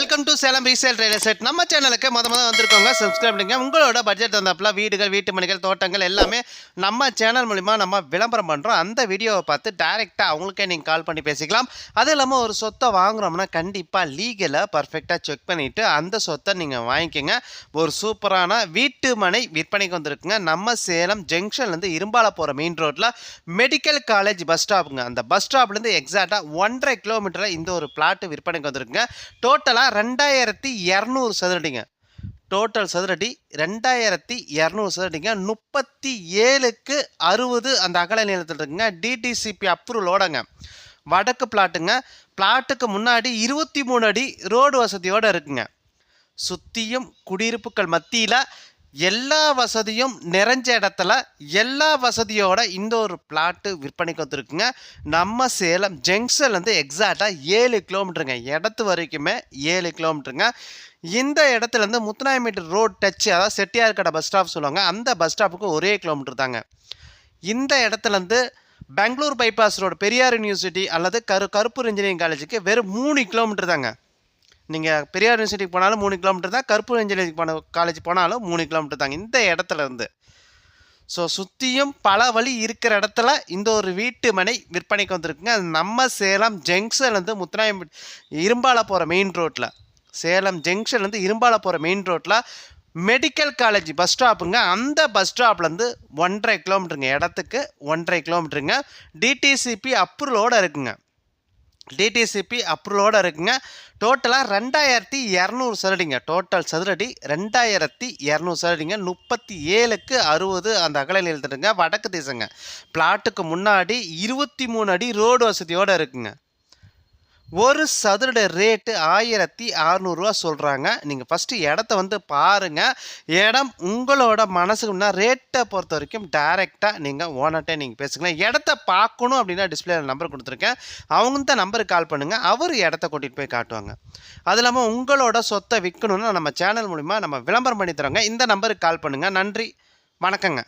Welcome to Salem resale real estate நம்ம சேனலுக்கு முத முத வந்திருக்கோங்க. சப்ஸ்கிரைப் பண்ணுங்க உங்களோட பட்ஜெட் வந்தப்பல வீடுகள் வீட்டு மணிகள் தோட்டங்கள் எல்லாமே நம்ம சேனல் மூலிமா நம்ம விளம்பரம் பண்ணுறோம் அந்த வீடியோவை பார்த்து டைரெக்டாக அவங்களுக்கே நீங்கள் கால் பண்ணி பேசிக்கலாம். அது இல்லாமல் ஒரு சொத்தை வாங்குறோம்னா கண்டிப்பாக லீகலை பர்ஃபெக்டாக செக் பண்ணிவிட்டு அந்த சொத்தை நீங்கள் வாங்கிக்கோங்க. ஒரு சூப்பரான வீட்டு மனை விற்பனைக்கு வந்திருக்குங்க. நம்ம சேலம் ஜங்ஷன்லேருந்து இரும்பால போகிற மெயின் ரோட்டில் மெடிக்கல் காலேஜ் பஸ் ஸ்டாப்புங்க அந்த பஸ் ஸ்டாப்லேருந்து எக்ஸாக்டாக ஒன்றரை கிலோமீட்டரில் இந்த ஒரு பிளாட்டு விற்பனைக்கு வந்திருக்குங்க. டோட்டலாக ரெண்டாயிரத்தி இரநூறு சதுரடிங்க. டோட்டல் சதுரடி ரெண்டாயிரத்தி இரநூறு சதுரடிங்க. முப்பத்தி ஏழுக்கு அறுபது அந்த அகல நிலத்தில் இருக்குங்க. டிடிசிபி அப்ரூவலோடங்க வடக்கு பிளாட்டுங்க பிளாட்டுக்கு முன்னாடி இருபத்தி மூணு அடி ரோடு வசதியோடு இருக்குங்க. சுற்றியும் குடியிருப்புகள் மத்தியில் எல்லா வசதியும் நிறைஞ்ச இடத்துல எல்லா வசதியோட இந்த ஒரு பிளாட்டு விற்பனைக்கு வந்துருக்குங்க. நம்ம சேலம் ஜங்ஷன்லேருந்து எக்ஸாக்டாக ஏழு கிலோமீட்டருங்க இடத்து வரைக்குமே ஏழு கிலோமீட்டருங்க இந்த இடத்துலேருந்து முத்துநாயமீட்டர் ரோட் டச் அதாவது செட்டியார் கடை பஸ் ஸ்டாப் சொல்லுவாங்க. அந்த பஸ் ஸ்டாப்புக்கு ஒரே கிலோமீட்டர் தாங்க. இந்த இடத்துலேருந்து Bangalore bypass road Periyar university அல்லது கரு கருப்பூர் இன்ஜினியரிங் காலேஜுக்கு வெறும் மூணு கிலோமீட்டர் தாங்க. நீங்கள் பெரியார் யூனிவர்சிட்டிக்கு போனாலும் மூணு கிலோமீட்டர் தான் கருப்பூர் இன்ஜினியரிங் போன காலேஜ் போனாலும் மூணு கிலோமீட்டர் தாங்க இந்த இடத்துல இருந்து. ஸோ சுற்றியும் பல வழி இருக்கிற இடத்துல இந்த ஒரு வீட்டு மனை விற்பனைக்கு வந்திருக்குங்க. அது நம்ம சேலம் ஜங்ஷன்லேருந்து முத்துராயம் இரும்பால போகிற மெயின் ரோட்டில் சேலம் ஜங்ஷன்லேருந்து இரும்பால போகிற மெயின் ரோட்டில் மெடிக்கல் காலேஜ் பஸ் ஸ்டாப்புங்க அந்த பஸ் ஸ்டாப்லேருந்து ஒன்றரை கிலோமீட்டருங்க இடத்துக்கு ஒன்றரை கிலோமீட்டருங்க டிடிசிபி அப்ரூவலோடு இருக்குங்க. டிடிசிபி அப்ரூவலோட இருக்குங்க. டோட்டலாக ரெண்டாயிரத்தி இரநூறு சதுரடிங்க. டோட்டல் சதுரடி ரெண்டாயிரத்தி இரநூறு சதுரடிங்க. முப்பத்தி ஏழுக்கு அறுபது அந்த அகலை நிலத்துடுங்க வடக்கு திசைங்க. பிளாட்டுக்கு முன்னாடி இருபத்தி மூணு அடி ரோடு வசதியோடு இருக்குங்க. ஒரு சதுரட ரேட்டு ஆயிரத்தி அறநூறுவா சொல்கிறாங்க நீங்கள் ஃபஸ்ட்டு இடத்த வந்து பாருங்கள் இடம் உங்களோட மனசுக்குன்னா ரேட்டை பொறுத்த வரைக்கும் டைரெக்டாக நீங்கள் ஓனர்கிட்ட நீங்கள் பேசுங்களேன் இடத்த பார்க்கணும் அப்படின்னா டிஸ்பிளேல நம்பர் கொடுத்துருக்கேன். அவங்க தான் நம்பருக்கு கால் பண்ணுங்கள் அவர் இடத்த கூட்டிகிட்டு போய் காட்டுவாங்க. அது இல்லாமல் உங்களோட சொத்தை விற்கணும்னா நம்ம சேனல் மூலிமா நம்ம விளம்பரம் பண்ணி தரோங்க இந்த நம்பருக்கு கால் பண்ணுங்கள் நன்றி. வணக்கங்க.